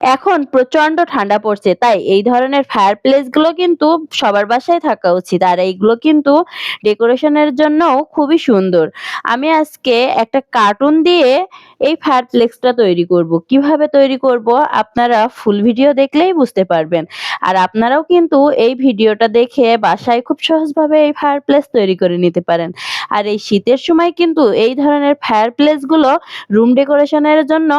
এখন প্রচণ্ড ঠান্ডা পড়ছে, তাই এই ধরনের ফায়ার প্লেসগুলো কিন্তু সবার বাসায় থাকা উচিত। আর এইগুলো কিন্তু ডেকোরেশনের জন্য খুবই সুন্দর। আমি আজকে একটা কার্টুন দিয়ে এই ফায়ার প্লেসটা তৈরি করব। কীভাবে তৈরি করব? আপনারা ফুল ভিডিও দেখলেই বুঝতে পারবেন। আর আপনারাও কিন্তু এই ভিডিওটা দেখে বাসায় খুব সহজভাবে এই ফায়ার প্লেস তৈরি করে নিতে পারেন। আর এই শীতের সময় কিন্তু এই ধরনের ফায়ার প্লেসগুলো রুম ডেকোরেশনের জন্য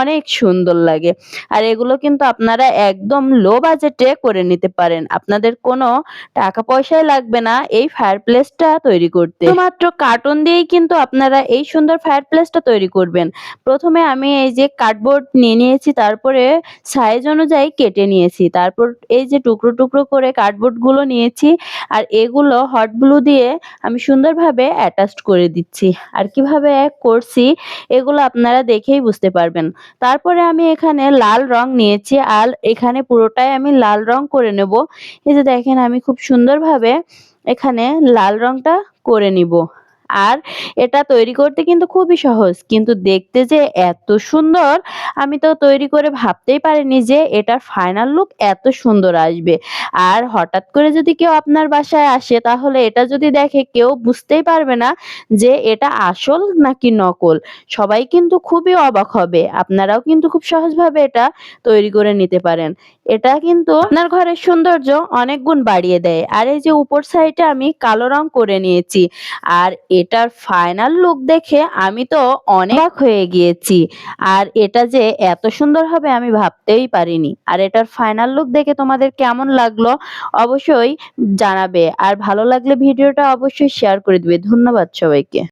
অনেক সুন্দর লাগে। আর এগুলো কিন্তু আপনারা একদম লো বাজেটে করে নিতে পারেন। আপনাদের কোনো টাকা পয়সাই লাগবে না এই ফায়ার প্লেসটা তৈরি করতে। মাত্র কার্টুন দিয়েই কিন্তু আপনারা এই সুন্দর ফায়ার প্লেসটা তৈরি করবেন। প্রথমে আমি এই যে কার্ডবোর্ড নিয়ে নিয়েছি, তারপরে সাইজ অনুযায়ী কেটে নিয়েছি। তারপর এই যে টুকরো টুকরো করে কার্ডবোর্ডগুলো নিয়েছি, আর এগুলো হট ব্লু দিয়ে আমি সুন্দরভাবে অ্যাটাচড করে দিচ্ছি। আর কীভাবে করছি, এগুলো আপনারা দেখেই বুঝতে পারবেন। তারপরে আমি এখানে লাল রং নিয়েছি, আর এখানে পুরোটাই আমি লাল রং করে নেব। এই যে দেখেন, আমি খুব সুন্দরভাবে এখানে লাল রংটা করে নিব। আর এটা তৈরি করতে কিন্তু খুবই সহজ। কিন্তু দেখতে যে এত সুন্দর, আমি তো তৈরি করে ভাবতেই পারিনি যে এটার ফাইনাল লুক এত সুন্দর আসবে। আর হঠাৎ করে যদি কেউ আপনার বাসায় আসে, তাহলে এটা যদি দেখে কেউ বুঝতেই পারবে না যে এটা আসল নাকি নকল। সবাই কিন্তু খুবই অবাক হবে। আপনারাও কিন্তু খুব সহজভাবে এটা তৈরি করে নিতে পারেন। এটা কিন্তু আপনার ঘরের সৌন্দর্য অনেক গুণ বাড়িয়ে দেয়। আর এই যে উপর সাইডে আমি কালো রং করে নিয়েছি। আর এটার ফাইনাল লুক দেখে আমি তো অনেক হয়ে গিয়েছি। আর এটা যে এত সুন্দর হবে আমি ভাবতেই পারিনি। আর এটার ফাইনাল লুক দেখে তোমাদের কেমন লাগল অবশ্যই জানাবে। আর ভালো লাগলে ভিডিওটা অবশ্যই শেয়ার করে দিবে। ধন্যবাদ সবাইকে।